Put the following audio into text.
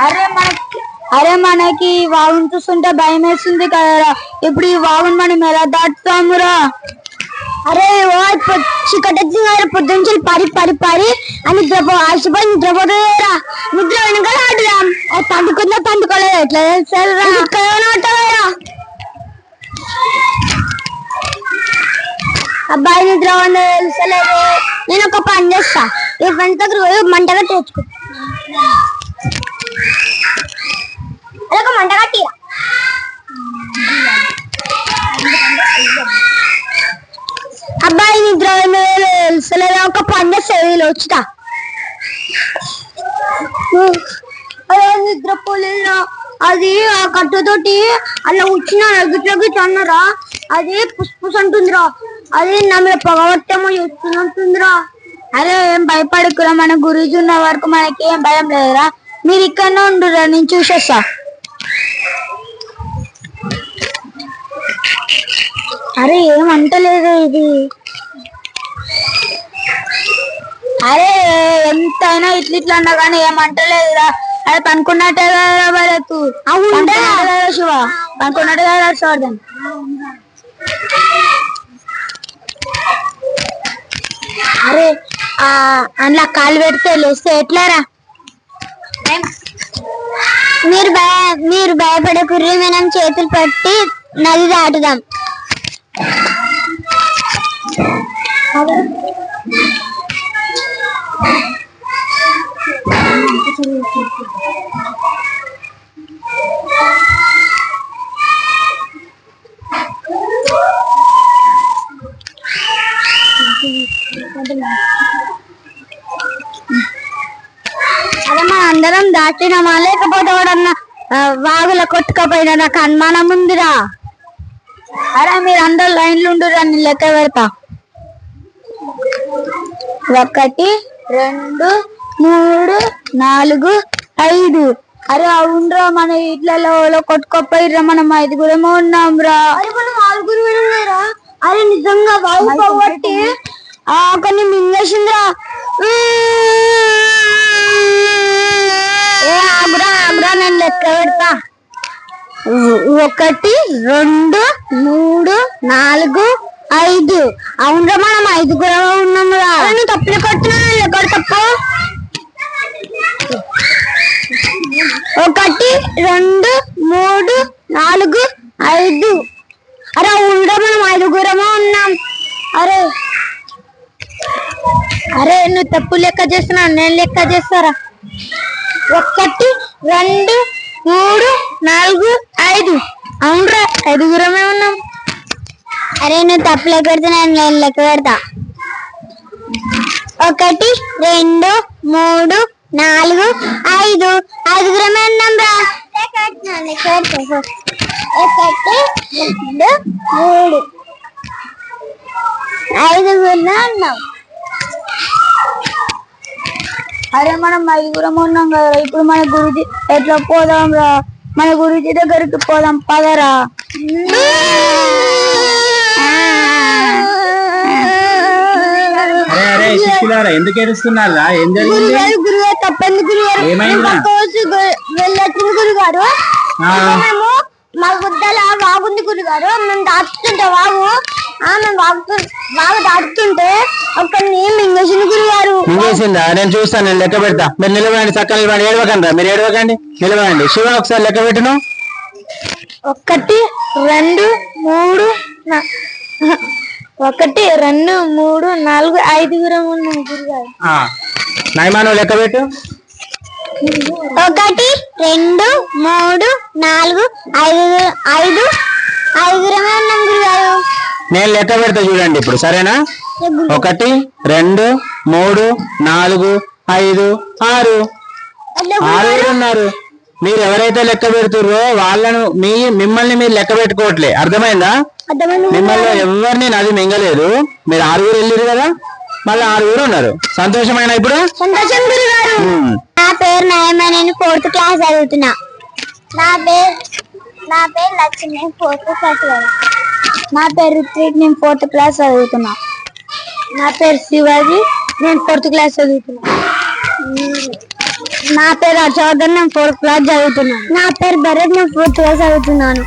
అరే మనకి అరే మనకి వాగును చూస్తుంటే భయం వేస్తుంది కదరా. ఇప్పుడు ఈ వాగును మనం ఎలా దాటుతామురా? అరే ఓ చీకటి వచ్చింది కదా పొద్దున్న పరి పరి పరి అని నిద్రపో ఆశపోయి నిద్రపోతుందిరా నిద్ర వెనకాల ఆడుదాం. పండుకుందా పండుకోలేదు ఎట్లా తెలుసా ఇక్కడ ఉంటారా అబ్బాయి నిద్ర ఉందో తెలుసలేదు నేను ఒక పని చేస్తా. ఈ ఫ్రెండ్స్ దగ్గర పోయి మంటగా తెచ్చుకో. అదొక మంట కట్టి అబ్బాయి నిద్ర ఉందో తెలుసలేదు ఒక పండు చేస్తా వీళ్ళు వచ్చుతా. అదే నిద్రపోలేదురా. అది ఆ కట్టతోటి అలా వచ్చిన గిట్ల గిట్ల అన్నారా? అది పుష్పుస్ అంటుందిరా. అది నా మీద చూస్తున్నట్టుందిరా చేస్తున్నట్టుందిరా. అరే ఏం భయపడకురా మన గురుజీ ఉన్న వరకు మనకి ఏం భయం లేదురా. మీరు ఇక్కడనే ఉండురా నేను చూసేస్తా. అరే ఏం అంటలేదు ఇది? అరే ఎంతైనా ఇట్లా ఇట్లా అన్నా కానీ ఏమంటలేదురా అది పనుకున్నట్టే కదా భరత్. శివ. పనుకున్నట్టే కదా చూడదాం అరే అందులో కాలు పెడితే లేస్తే ఎట్లారా? మీరు భయ మీరు భయపడకుర్రి మనం చేతులు పట్టి నది దాటుదాం. మన అందరం దాటినామా? లేకపోతే వాడన్నా వాగుల కొట్టుకపోయినా నాకు అనుమానం ఉందిరా. అరే మీరు అందరు లైన్లు ఉండురా నేను లెక్క పెడతా. ఒకటి రెండు మూడు నాలుగు ఐదు. అరే అవునరా మన ఇట్లలో కొట్టుకోపోయిర్రా మనం ఐదుగురమో ఉన్నాం రా అరే మనం ఆరుగురు రా అరే నిజంగా బాగు కాబట్టి ఆ కొన్ని మింగేసిందిరా ఏ ఆగురా ఆగురా నేను లెక్క పెడతా ఒకటి రెండు మూడు నాలుగు ఐదు. అవునరా మనం ఐదుగురు ఉన్నాము రా. నేను తప్పులు కొట్టినా ఎక్కడ తప్పు? ఒకటి రెండు మూడు నాలుగు ఐదు. అరే ఉండరా మనం ఐదుగురమో ఉన్నాం. అరే. అరే నువ్వు తప్పు లెక్క చేస్తున్నావు. నేను లెక్క చేస్తారా? ఒకటి రెండు మూడు నాలుగు ఐదు. అవునరా ఐదుగురమే ఉన్నాం. అరే నువ్వు తప్పు లెక్క నేను లెక్క పెడతా. ఒకటి రెండు మూడు నాలుగు ఐదు. ఐదుగురమే ఉన్నాం రా ఒకటి రెండు మూడు. ఐదుగురు ఉన్నాం. అరే మనం ఐదుగురం ఉన్నాం కదా ఇప్పుడు మన గురుజీ ఎట్లా పోదాం రా? మన గురుజీ దగ్గరికి పోదాం పదరా. అరే అరే శిష్యులారా ఎందుకు ఏడుస్తున్నారా ఏం జరిగింది? గురుగారు గురుగారు తప్పంది గురుగారు. ఏమైందిరా? మేము రోజు గు- వెళ్ళొచ్చింది గురుగారు. ఆ. మేము మా గుద్దల వాగుంది గురుగారు. మేము దాటుతుంటే వాగు. ఆ మేము వాగు వాగు దాటుతుంటే ఒకరిని మింగేసింది గురుగారు? మింగేసిందా నేను చూస్తాను నేను లెక్క పెడతా. మీరు నిలబడండి చక్కగా నిలబడండి. ఏడవకండి మీరు ఏడవకండి. నిలబడండి. శివ ఒకసారి లెక్క పెట్టును. ఒకటి రెండు మూడు ఒకటి రెండు మూడు నాలుగు ఐదుగురం ఉన్నాం గురుగారు. నువ్వు లెక్క పెట్టు. ఒకటి రెండు మూడు నాలుగు ఐదు ఐదు ఐదుగురమే ఉన్నాం గురుగారు. నేను లెక్క పెడతా చూడండి ఇప్పుడు సరేనా? ఒకటి రెండు మూడు నాలుగు ఐదు ఆరు. ఆరుగురు ఉన్నారు? మీరు ఎవరైతే లెక్క పెడుతుర్రో వాళ్ళను మీ మిమ్మల్ని మీరు లెక్క పెట్టుకోవట్లే. అర్థమైందా? మిమ్మల్ని ఎవరిని నది మింగలేదు. మీరు ఆరుగురు వెళ్ళారు కదా? మళ్ళీ ఆరుగురు ఉన్నారు. సంతోషమైన ఇప్పుడు. నా పేరు నయమ నేను ఫోర్త్ క్లాస్ చదువుతున్నా. నా పేరు నా పేరు లక్ష్మి ఫోర్త్ క్లాస్ చదువుతున్నా. నా పేరు రుత్విక్ నేను ఫోర్త్ క్లాస్ చదువుతున్నా. నా పేరు శివాజీ నేను ఫోర్త్ క్లాస్ చదువుతున్నా. నా పేరు హర్షవర్ధన్ నేను ఫోర్త్ క్లాస్ చదువుతున్నాను. నా పేరు భరత్ నేను ఫోర్త్ క్లాస్ చదువుతున్నాను.